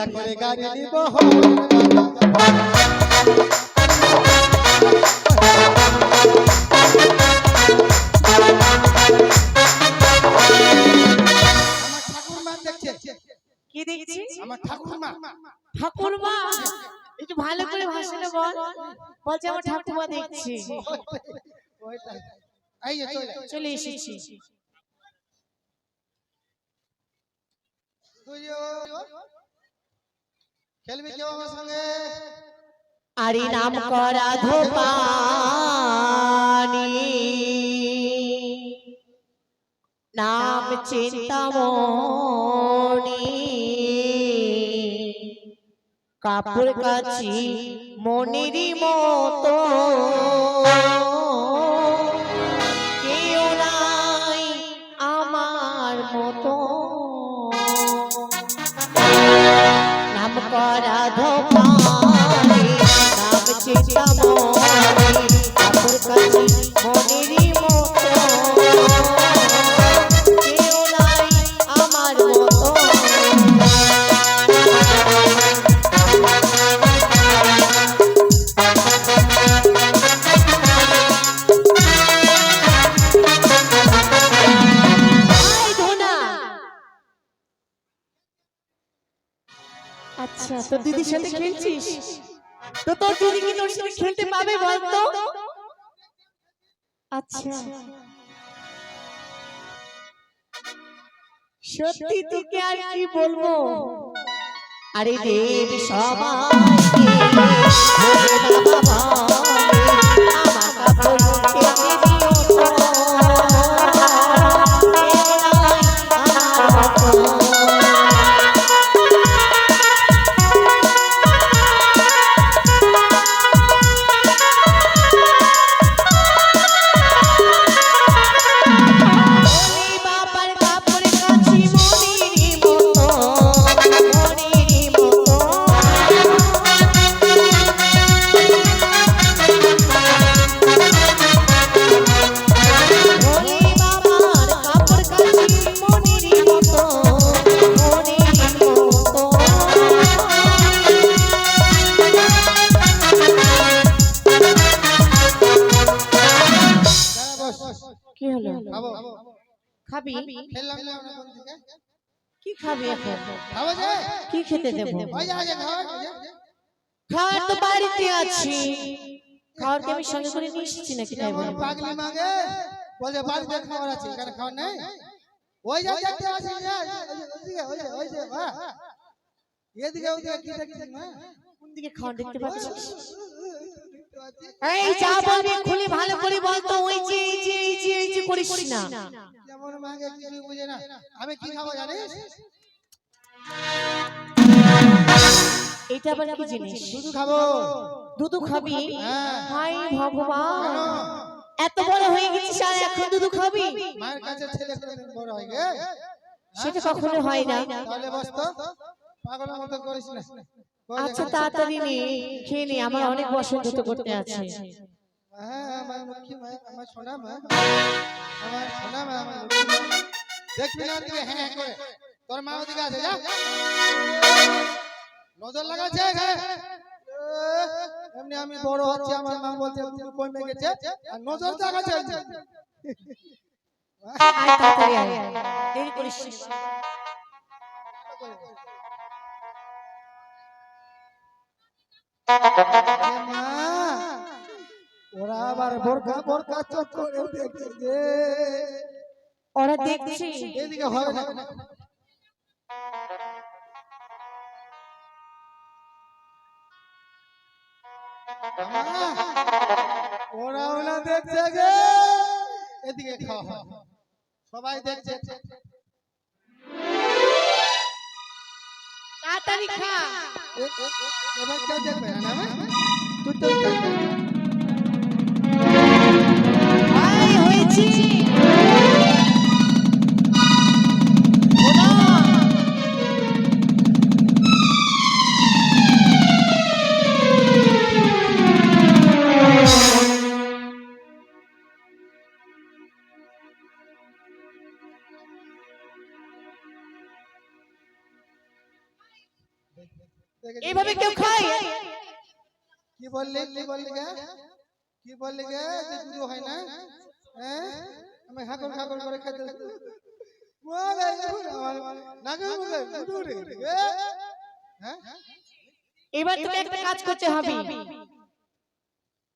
বিয়া করে গাড়ি নিব। আমার ঠাকুরমা দেখছে। কি দেখছি? আমার ঠাকুরমা। ঠাকুরমা? একটু ভালো করে ভাষণে বল। বলছে আমার ঠাকুরমা দেখছি। চলে এসেছি। তুইও। খেলবি কেউ আমার সঙ্গে আরে নাম করা ধোপানি। নাম চিন্তামণি কাপড় কাছি মনেরই মতো। আচ্ছা তোর দিদির সাথে খেলছিস তো তোর দিদি কি তোর সাথে খেলতে পাবে বলতো আচ্ছা সত্যি তোকে আর কি বলব আরে দেব সবাইকে কি খেতে দেবো। খাওয়ার তো বাড়িতে আছি খাওয়ার কি আমি সঙ্গে করে নিয়ে এসেছি নাকি তাই বলে পাগলি মাগে বলছে বাড়িতে খাবার আছে এখানে খাওয়ার নেই ওই যে দেখতে যে, ওইদিকে ওই যে ওই যে মা এদিকে ওদিকে কি দেখছিস মা কোন দিকে খাওয়ার দেখতে পাচ্ছিস পাচ্ছি। এই যা বলবি খুলে ভালো করে বল তো ওই যে এই যে এই যে এই যে করিস না যেমন মাগে কিছু বুঝে না আমি কি খাব জানিস এটা আবার কি জিনিস? শুধু খাব। দুধু খাবি? হ্যাঁ। হাই ভগবান। এত বড় হয়ে গেছিস আর এখন দুধু খাবি? মায়ের কাছে ছেলে বড় হয় গে। সেটা কখনো হয় না। তাহলে বস তো পাগলের মতো করিস না। আচ্ছা তাড়াতাড়ি নে খেয়ে নে আমার অনেক বসন্ত তো করতে আছে। হ্যাঁ আমার লক্ষ্মী মা আমার সোনা মা আমার সোনা মা আমার দেখবি না ওদিকে হ্যাঁ হ্যাঁ করে। তোর মা ওদিকে আছে যা। নজর লাগাচ্ছে এমনি আমি বড় হচ্ছে আমার মা বলছে তুমি কমে গেছে আর নজর লাগাচ্ছে দেরি করিস ওরা আবার বোরখা বোরখা করে দেখছে ওরা দেখছি। এদিকে হয় না। ওরা ওরা দেখছে গে এদিকে খাওয়া সবাই দেখছে। তাড়াতাড়ি খা। এবার কেউ দেখবে না তুই তো হয়েছি। এইভাবে কেউ খায়? কি বললি কি বললি গে? কি বললি গে? যে দুধ হয় না? হ্যাঁ? আমি হাকর হাকর করে খেতে। হ্যাঁ? এবার তোকে একটা কাজ করতে হবে।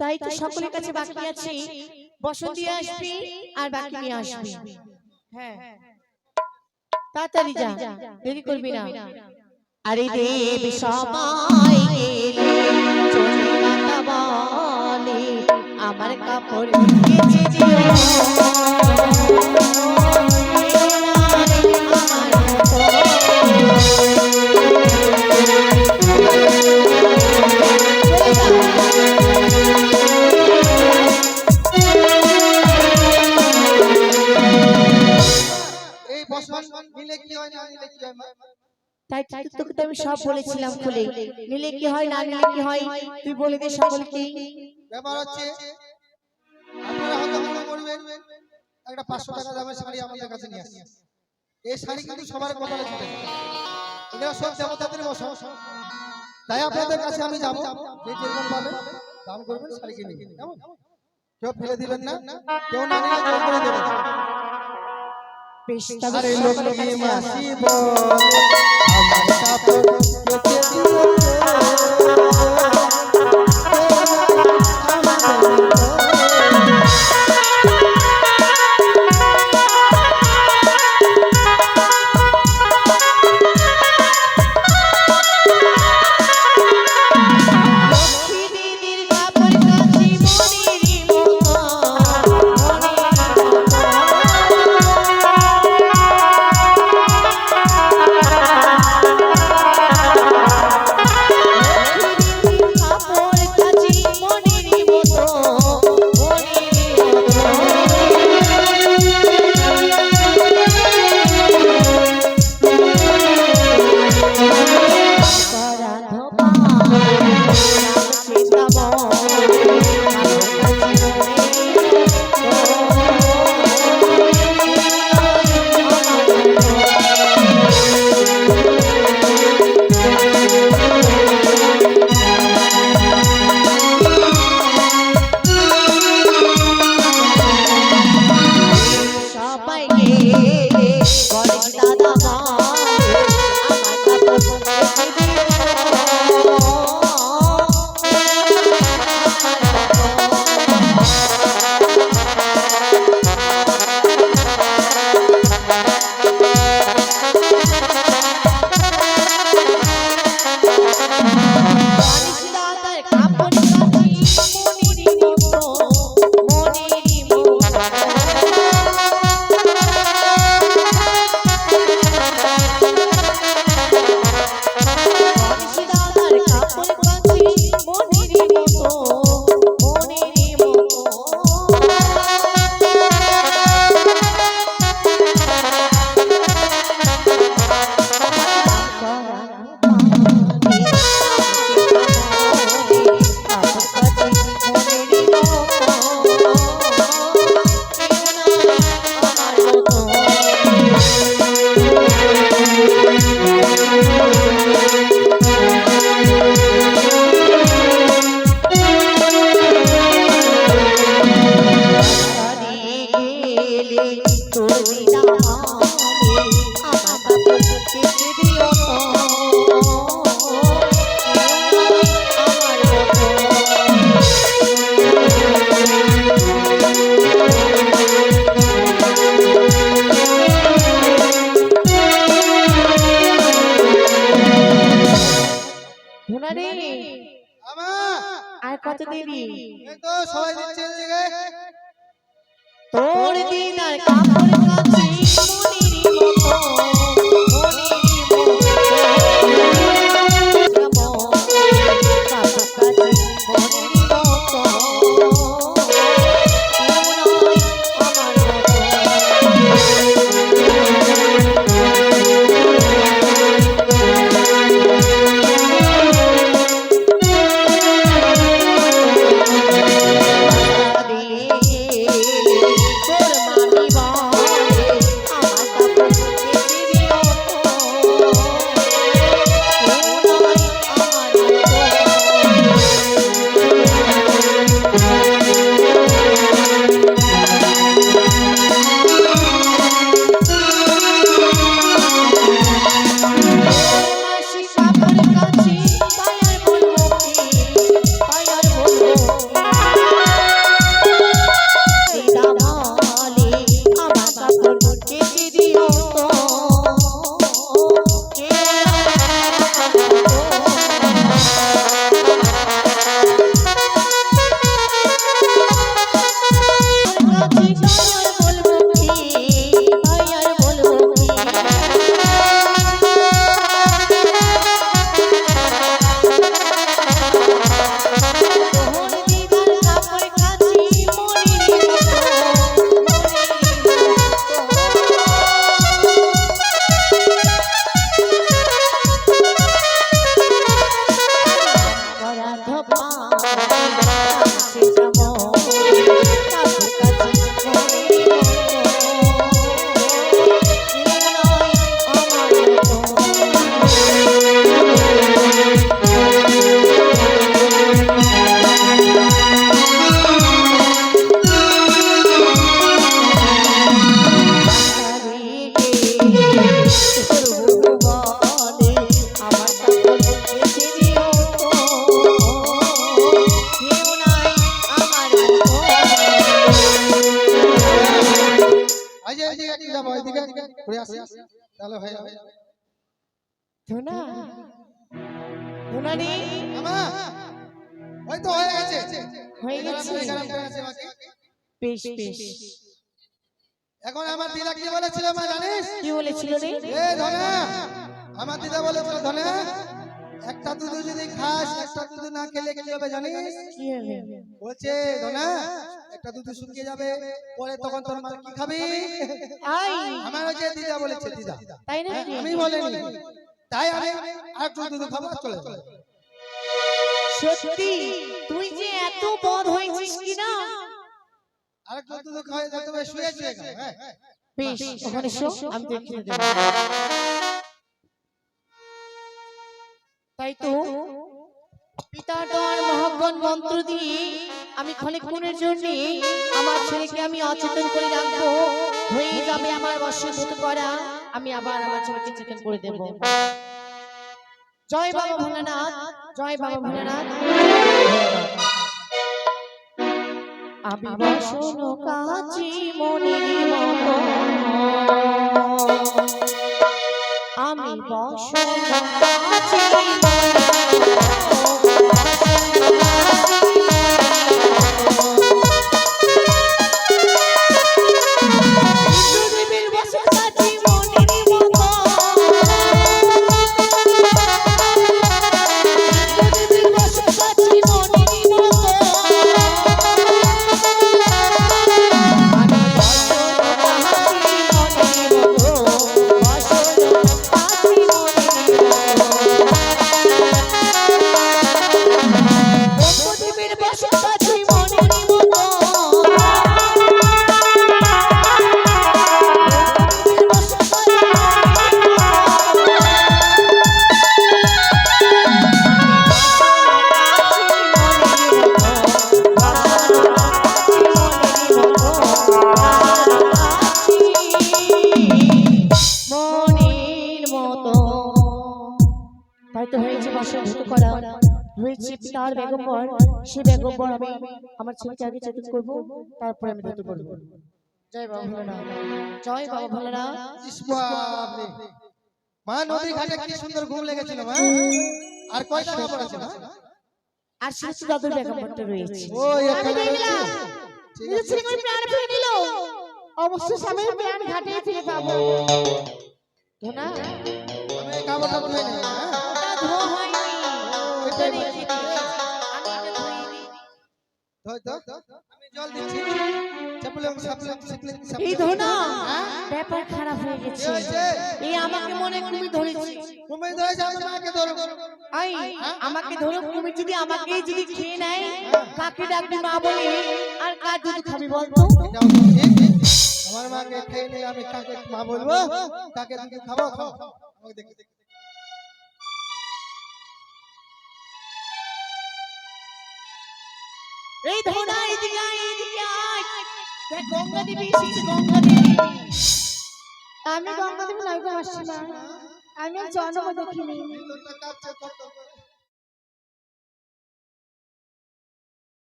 তাই তো সকলের কাছে বাকি আছে বসন্তী আসবি আর বাকি নিয়ে আসবি। হ্যাঁ। তাড়াতাড়ি যা দেরি করবি না। আরে দেব সবাই এলে চলে মাতা বলে আমার কাপড় কেচে দিও। কি হয়? তুই বলে দে সকলকে। ব্যাপার হচ্ছে আপনারা হয়তো মনে করবেন একটা পাঁচশো টাকা দামের শাড়ি আমাদের কাছে নিয়ে আসছে। এই শাড়ি কিন্তু সবার কপালে চলে এগুলো সব দেবতাদের বসন তাই আপনাদের কাছে আমি যাব। যে যেরকম পাবেন দাম করবেন শাড়ি কিনে কেমন? কেউ ফেলে দিবেন না? কেউ না নিলে জোর করে দেবেন। সকলের লোকে মাসি বলে আমার কাপড় কেচে দিও। দিবি। সবাই দিচ্ছে তোর দিদার কাপড় কাচি ধুনা। ধুনা। রে আমা। ওই তো হয়ে গেছে। হয়ে গেছে। বেশ। বেশ। এখন আমার দিদা কি বলেছিল মা জানিস? কি বলেছিল রে? এ ধনা। আমার দিদা বলেছিল ধনা। একটা দুধ যদি খাস একটা দুধ না খেলে কি হবে জানিস? কি হবে? বলছে ধনা একটা দুধ শুকিয়ে যাবে পরে তখন তোর মা কি খাবি? আই! আমার হচ্ছে দিদা বলেছে দিদা। তাই নাকি? আমি বলিনি। তাই আমি আর একটু দুধ খাব আর চলে সত্যি? তুই যে এত বদ হয়েছিস কি না? আর একটু দুধ খাওয়া যেতে শুয়ে শুয়ে হ্যাঁ। বেশ ওখানে শো আমি দেখিয়ে দেব তাই তো পিতার দেওয়ার মহাগণ মন্ত্র দিয়ে আমি ক্ষণিক্ষণের জন্য আমার ছেলেকে আমি অচেতন করে রাখব। হয়ে যাবে আমার বসন্ত করা। আমি আবার আমার ছেলেকে চেতন করে দেব। জয় বাবা ভোলানাথ জয় বাবা ভোলানাথ। আমি বসন কাছি মনির মতো। আমি বসন কাছি মনের মতো। তাই তো হয়েছে বসভূত করা। হয়েছে তার বেগম্বর সে বেগম্বর আমি আমার ছেলেকে আগে চেতন করব তারপরে আমি ধুতে করব জয় বাবা ভোলানাথ। জয় বাবা ভোলানাথ। মা নদী ঘাটে কি সুন্দর ঘুম লেগেছিল মা? আর কয় টাকা পড়েছে মা? আর শিশু দাদুর বেগম্বরটা রয়েছে। ওই আমি এখানে দেখলাম ঠিক নিজের আছে। ছেলে করে প্রাণ ফিরে নিল অবশ্যই স্বামীর প্রাণ ঘাটে ফিরে পাবো ধোনা। আমি কাপড়টা ধুয়ে নিই, হ্যাঁ? ধোয়া হয়নি ওটা রেখে আমি এটা ধুইনি। ধোয় তো? আমি জল দিচ্ছি। চাপলে চাপলে চাপলে এই ধোনা হ্যাঁ? ব্যাপার খারাপ হয়ে গেছে। এই আমাকে মনে ধরেছে। তুমি ধরেছে আমি ধরো। আই আমাকে ধরো তুমি যদি আমাকে যদি খেয়ে নেয় কাকে ডাকবি মা বলে? কার দুধ খাবি বলতো। আমার মাকে খেয়ে নিলে আমি কাকে মা বলব? কাকে দিকে খাব? খাও আমাকে দেখে দেখে এই ধোনা এদিকে আয় এদিকে আয়। দেখ গঙ্গা দেবী এসেছে গঙ্গা দেবী। আমি গঙ্গা দেবী নয় গো মাসিমা। আমি জন্ম দেখিনি।